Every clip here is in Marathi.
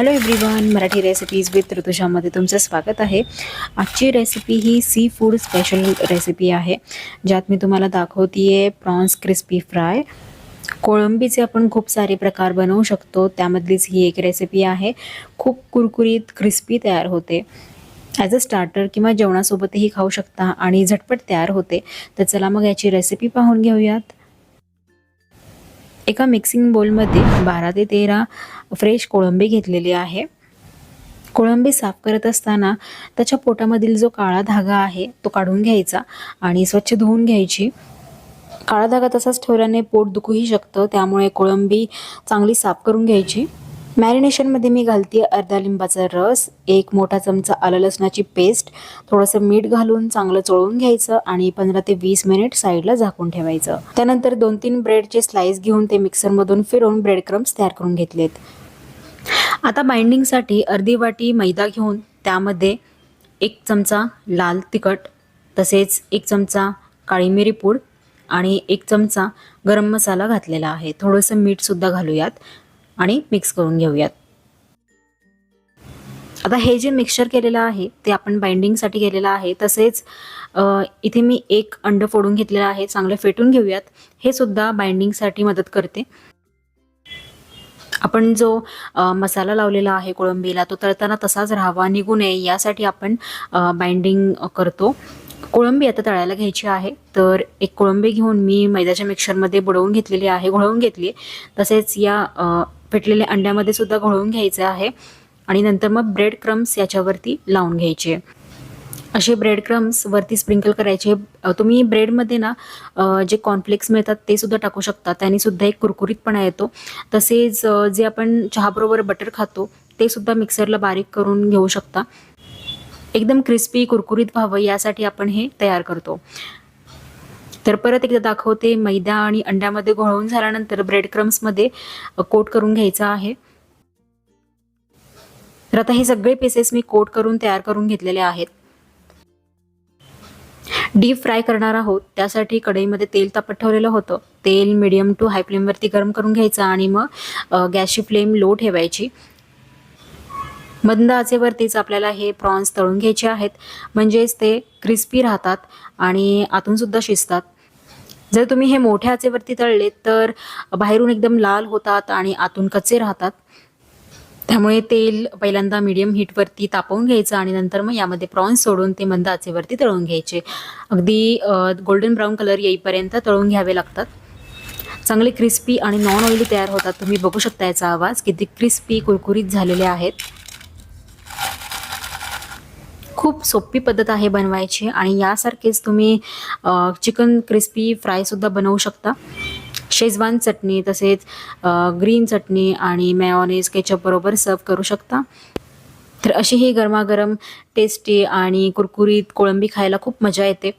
Hello everyone Marathi recipes with ऋतुषामध्ये तुमचं स्वागत आहे. आजची रेसिपी ही सी फूड स्पेशल रेसिपी आहे. ज्यात मी तुम्हाला दाखवते प्रॉन्स क्रिस्पी फ्राय कोळंबीचे आपण खूप सारे प्रकार बनवू शकतो. त्यामधलीच ही एक रेसिपी आहे. खूप कुरकुरीत क्रिस्पी तयार होते. ॲज अ स्टार्टर किंवा जेवणासोबतही खाऊ शकता आणि झटपट तयार होते. तर चला मग याची रेसिपी पाहून घेऊयात. एका मिक्सिंग बोलमध्ये बारा ते तेरा फ्रेश कोळंबी घेतलेली आहे. कोळंबी साफ करत असताना त्याच्या पोटामधील जो काळा धागा आहे तो काढून घ्यायचा आणि स्वच्छ धुवून घ्यायची. काळा धागा तसाच ठेवल्याने पोट दुखूही शकतं त्यामुळे कोळंबी चांगली साफ करून घ्यायची. मॅरिनेशनमध्ये मी घालते अर्धा लिंबाचा रस एक मोठा चमचा आलं लसणाची पेस्ट थोडंसं मीठ घालून चांगलं चोळून घ्यायचं आणि पंधरा ते वीस मिनिट साईडला झाकून ठेवायचं. त्यानंतर दोन तीन ब्रेडचे स्लाइस घेऊन ते मिक्सरमधून फिरवून ब्रेड क्रम्स तयार करून घेतलेत. आता बाइंडिंगसाठी अर्धी वाटी मैदा घेऊन त्यामध्ये एक चमचा लाल तिखट तसेच एक चमचा काळी मिरी पूड आणि एक चमचा गरम मसाला घातलेला आहे. थोडंसं मीठसुद्धा घालूयात. आणि मिक्स करून घेऊयात. आता हे जे मिक्सचर केलेलं आहे ते आपण बाइंडिंगसाठी केलेलं आहे तसेच इथे मी एक अंड फोडून घेतलेलं आहे चांगलं फेटून घेऊयात. हे सुद्धा बाइंडिंगसाठी मदत करते. आपण जो मसाला लावलेला आहे कोळंबीला तो तळताना तसाच राहावा निघू नये यासाठी आपण बाइंडिंग करतो. कोळंबी आता तळायला घ्यायची आहे तर एक कोळंबी घेऊन मी मैद्याच्या मिक्सरमध्ये बुडवून घेतलेली आहे घोळवून घेतली आहे. तसेच या फेटलेल्या अंड्यामध्ये सुद्धा घोळून घ्यायचं आहे. आणि नंतर मग ब्रेड क्रम्स याच्यावरती लावून घ्यायचे. असे ब्रेड क्रम्स वरती स्प्रिंकल करायचे. तुम्ही ब्रेडमध्ये ना जे कॉर्नफ्लेक्स मिळतात ते सुद्धा टाकू शकता. त्याने सुद्धा एक कुरकुरीतपणा येतो. तसेच जे आपण चहाबरोबर बटर खातो ते सुद्धा मिक्सरला बारीक करून घेऊ शकता. एकदम क्रिस्पी कुरकुरीत व्हावं यासाठी आपण हे तयार करतो. तर परत एकदा दाखवते मैदा आणि अंड्यामध्ये घोळवून झाल्यानंतर ब्रेड क्रम्समध्ये कोट करून घ्यायचा आहे. तर आता हे सगळे पीसेस मी कोट करून तयार करून घेतलेले आहेत. डीप फ्राय करणार आहोत त्यासाठी कढईमध्ये तेल तापत ठेवलेलं होतं. तेल मिडियम टू हाय फ्लेमवरती गरम करून घ्यायचं आणि मग गॅसची फ्लेम लो ठेवायची. मंद आचेवरतीच आपल्याला हे प्रॉन्स तळून घ्यायचे आहेत. म्हणजेच ते क्रिस्पी राहतात आणि आतूनसुद्धा शिजतात. जर तुम्ही हे मोठ्या आचेवरती तळले तर बाहेरून एकदम लाल होतात आणि आतून कच्चे राहतात. त्यामुळे तेल पहिल्यांदा मीडियम हीटवरती तापवून घ्यायचं आणि नंतर मग यामध्ये प्रॉन्स सोडून ते मंद आचेवरती तळून घ्यायचे. अगदी गोल्डन ब्राऊन कलर येईपर्यंत तळून घ्यावे लागतात. चांगले क्रिस्पी आणि नॉन ऑइली तयार होतात. तुम्ही बघू शकता याचा आवाज. किती क्रिस्पी कुरकुरीत झालेले आहेत. खूप सोपी पद्धत आहे बनवायची आणि यासारखेच तुम्ही चिकन क्रिस्पी फ्रायसुद्धा बनवू शकता. शेजवान चटणी तसेच ग्रीन चटणी आणि मॅओनेज केचपबरोबर सर्व करू शकता. तर अशी ही गरमागरम टेस्टी आणि कुरकुरीत कोळंबी खायला खूप मजा येते.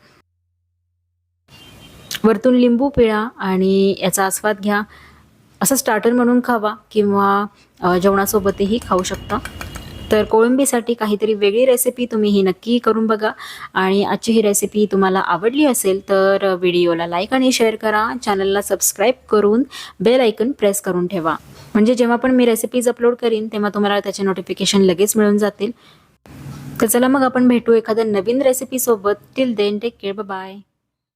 वरतून लिंबू पिळा आणि याचा आस्वाद घ्या. असं स्टार्टर म्हणून खावा किंवा जेवणासोबतही खाऊ शकता. तर कोळंबीसाठी काहीतरी वेगळी रेसिपी तुम्ही ही नक्की करून बघा. आणि आजची ही रेसिपी तुम्हाला आवडली असेल तर व्हिडिओला लाईक आणि शेअर करा. चॅनलला सबस्क्राईब करून बेल ऐकन प्रेस करून ठेवा. म्हणजे जेव्हा पण मी रेसिपीज अपलोड करीन तेव्हा तुम्हाला त्याचे नोटिफिकेशन लगेच मिळून जातील. तर चला मग आपण भेटू एखाद्या नवीन रेसिपीसोबत till then take care bye